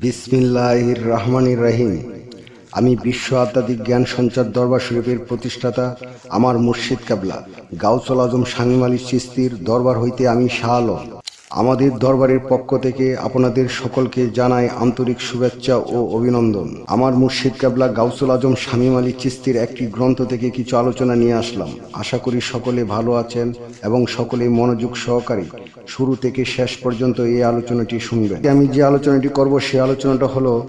বিসমিল্লাহির রহমানির রহিম আমি বিশ্ব আধ্যাত্মিক জ্ঞান সঞ্চার দরবার শরীফের প্রতিষ্ঠাতা আমার মুর্শিদ কাবলা, গাউসল আজম সাংমালি আলী চিস্তির দরবার হইতে আমি শাহ আলম। আমাদের দরবারের পক্ষ থেকে আপনাদের সকলকে জানাই আন্তরিক শুভেচ্ছা ও অভিনন্দন। আমার মুর্শিদ কাবলা গাউসুল আজম শামীম আলী চিস্তির একটি গ্রন্থ থেকে কিছু আলোচনা নিয়ে আসলাম। আশা করি সকলে ভালো আছেন এবং সকলে মনোযোগ সহকারে শুরু থেকে শেষ পর্যন্ত এই আলোচনাটি শুনবেন। আমি যে আলোচনাটি করব, সে আলোচনাটা হলো,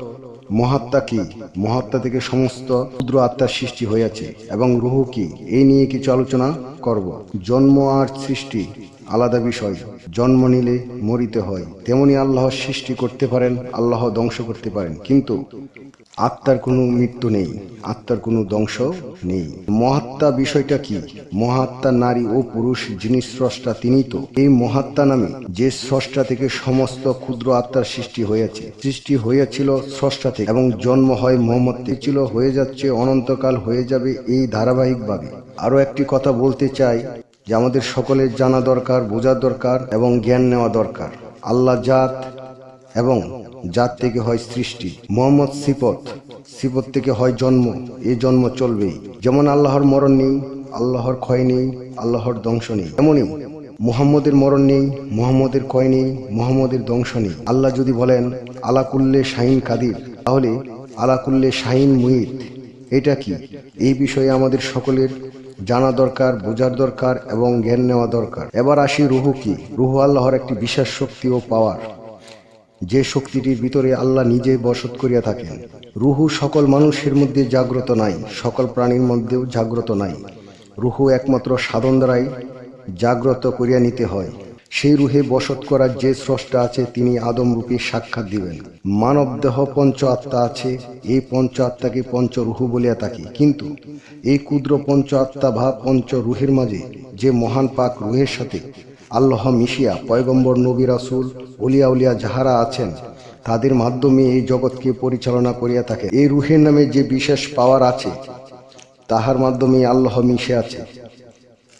মহাত্মা কি? মহাত্মা থেকে সমস্ত ক্ষুদ্র আত্মার সৃষ্টি হয়েছে এবং রুহু কি? এই নিয়ে কিছু আলোচনা করব। জন্ম আর সৃষ্টি আলাদা বিষয়। জন্ম নিলে মরিতে হয়। তেমনি আল্লাহ সৃষ্টি করতে পারেন, আল্লাহ ধ্বংস করতে পারেন। কিন্তু আত্মার কোনো মৃত্যু নেই, আত্মার কোনো ধ্বংস নেই। মহাত্মা বিষয়টা কি? মহাত্মা নারী ও পুরুষ যিনি স্রষ্টা তিনি তো। এই মহাত্মা নামে যে স্রষ্টা থেকে সমস্ত ক্ষুদ্র আত্মার সৃষ্টি হয়েছে, সৃষ্টি হয়েছিল স্রষ্টা থেকে এবং জন্ম হয় মোহাম্মদ ছিল, হয়ে যাচ্ছে, অনন্তকাল হয়ে যাবে এই ধারাবাহিকভাবে। আরও একটি কথা বলতে চাই। যে আমাদের সকলের জানা দরকার বোঝা দরকার এবং জ্ঞান নেওয়া দরকার। আল্লাহ জাত এবং জাত থেকে হয় সৃষ্টি। মোহাম্মদ সিপত সিপত থেকে হয় জন্ম। এই জন্ম চলবেই। যেমন আল্লাহর মরণ নেই, আল্লাহর ক্ষয় নেই, আল্লাহর ধ্বংস নেই। এমনই মুহাম্মদের মরণ নেই, মুহাম্মদের ক্ষয় নেই, মুহাম্মদের ধ্বংস নেই। আল্লাহ যদি বলেন আলাকুল্লে শাহিন কাদির তাহলে আলাকুল্লে শাহিন মুহিত এটা কি? এই বিষয়ে আমাদের সকলের জানা দরকার, বোঝার দরকার এবং জ্ঞান নেওয়া দরকার। এবার আসি রুহু কি? রুহু আল্লাহর একটি বিশেষ শক্তি ও পাওয়ার। যে শক্তিটির ভিতরে আল্লাহ নিজে বসত করিয়া থাকেন। রুহু সকল মানুষের মধ্যে জাগ্রত নাই, সকল প্রাণীর মধ্যেও জাগ্রত নাই। রুহু একমাত্র সাধন দ্বারাই জাগ্রত করিয়া নিতে হয়। সেই রুহে বসত করার যে স্রষ্টা আছে, তিনি আদমরূপী সাক্ষাৎ দিবেন। মানব দেহ পঞ্চ আত্মা আছে, এই পঞ্চ আত্মাকে পঞ্চ রুহু বলিয়া থাকি কিন্তু এই ক্ষুদ্র পঞ্চ আত্মা বা পঞ্চ রুহের মাঝে যে মহান পাক রুহের সাথে আল্লাহ মিশিয়া পয়গম্বর, নবী রাসুল উলিয়া উলিয়া যাহারা আছেন, তাদের মাধ্যমে এই জগৎকে পরিচালনা করিয়া থাকে এই রুহের নামে যে বিশেষ পাওয়ার আছে, তাহার মাধ্যমে আল্লাহ মিশে আছে।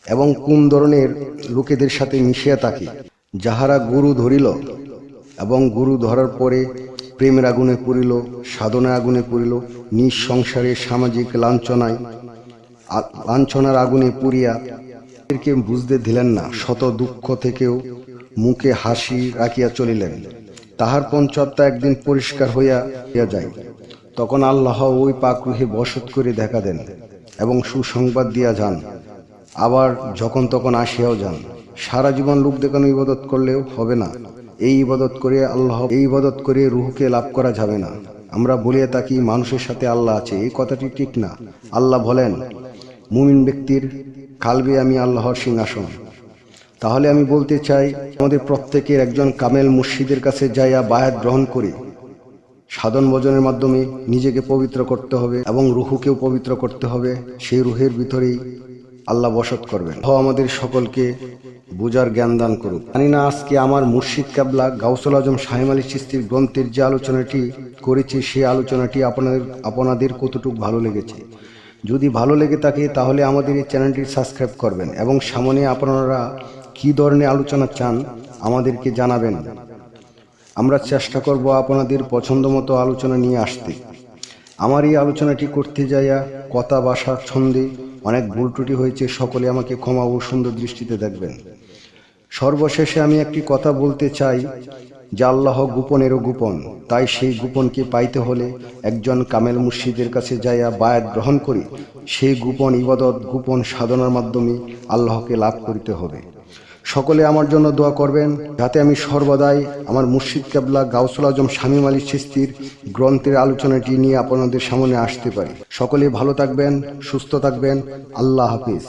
এবং কোন ধরনের লোকেদের সাথে মিশিয়া থাকে যাহারা গুরু ধরিল এবং গুরু ধরার পরে প্রেমের আগুনে পড়িল সাধনার আগুনে পড়িল নিজ সংসারে সামাজিক লাঞ্ছনায় লাঞ্ছনার আগুনে পুড়িয়া এদেরকে বুঝতে দিলেন না, শত দুঃখ থেকেও মুখে হাসি রাখিয়া চলিলেন। তাহার পঞ্চাত্মা একদিন পরিষ্কার হইয়া হইয়া যায়। তখন আল্লাহ ওই পাকরুহে বসত করে দেখা দেন এবং সুসংবাদ দিয়া যান। আবার যখন তখন আসিয়াও যান। সারা জীবন লোক দেখানো ইবাদত করলেও হবে না। এই ইবাদত করে আল্লাহ, এই ইবাদত করে রুহকে লাভ করা যাবে না। আমরা বলিয়া থাকি, মানুষের সাথে আল্লাহ আছে, এই কথাটি ঠিক না। আল্লাহ বলেন, মুমিন ব্যক্তির কালবে আমি আল্লাহর সিংহাসন। তাহলে আমি বলতে চাই, আমাদের প্রত্যেকের একজন কামেল মুর্শিদের কাছে যাইয়া বায়াত গ্রহণ করি। সাধন ভজনের মাধ্যমে নিজেকে পবিত্র করতে হবে এবং রুহুকেও পবিত্র করতে হবে। সেই রুহের ভিতরেই আল্লাহ বসত করবেন। হ আমাদের সকলকে বুজার জ্ঞান দান করুক। জানি না আজকে আমার মুর্শিদ কাবলা গাউসুল আজম শাহিম আলী চিস্তির গ্রন্থের যে আলোচনাটি করেছি সেই আলোচনাটি আপনাদের আপনাদের কতটুকু ভালো লেগেছে? যদি ভালো লেগে থাকে, তাহলে আমাদের এই চ্যানেলটি সাবস্ক্রাইব করবেন এবং সামনে আপনারা কী ধরনের আলোচনা চান আমাদেরকে জানাবেন। আমরা চেষ্টা করব আপনাদের পছন্দ মতো আলোচনা নিয়ে আসতে। আমার এই আলোচনাটি করতে যাইয়া কথা বাসা ছন্দে অনেক ভুল ত্রুটি হয়েছে, সকলে আমাকে ক্ষমা ও সুন্দর দৃষ্টিতে দেখবেন। সর্বশেষে আমি একটি কথা বলতে চাই, যে আল্লাহ গোপনেরও গোপন, তাই সেই গোপনকে পাইতে হলে একজন কামেল মুর্শিদের কাছে যাইয়া বায়াত গ্রহণ করি। সেই গোপন ইবাদত, গোপন সাধনার মাধ্যমে আল্লাহকে লাভ করিতে হবে। সকলে আমার জন্য দোয়া করবেন, যাতে আমি সর্বদাই আমার মুর্শিদ কেবলা গাউসুল আজম শামীম আলী চিস্তির গ্রন্থের আলোচনাটি নিয়ে আপনাদের সামনে আসতে পারি। সকলে ভালো থাকবেন, সুস্থ থাকবেন। আল্লাহ হাফিজ।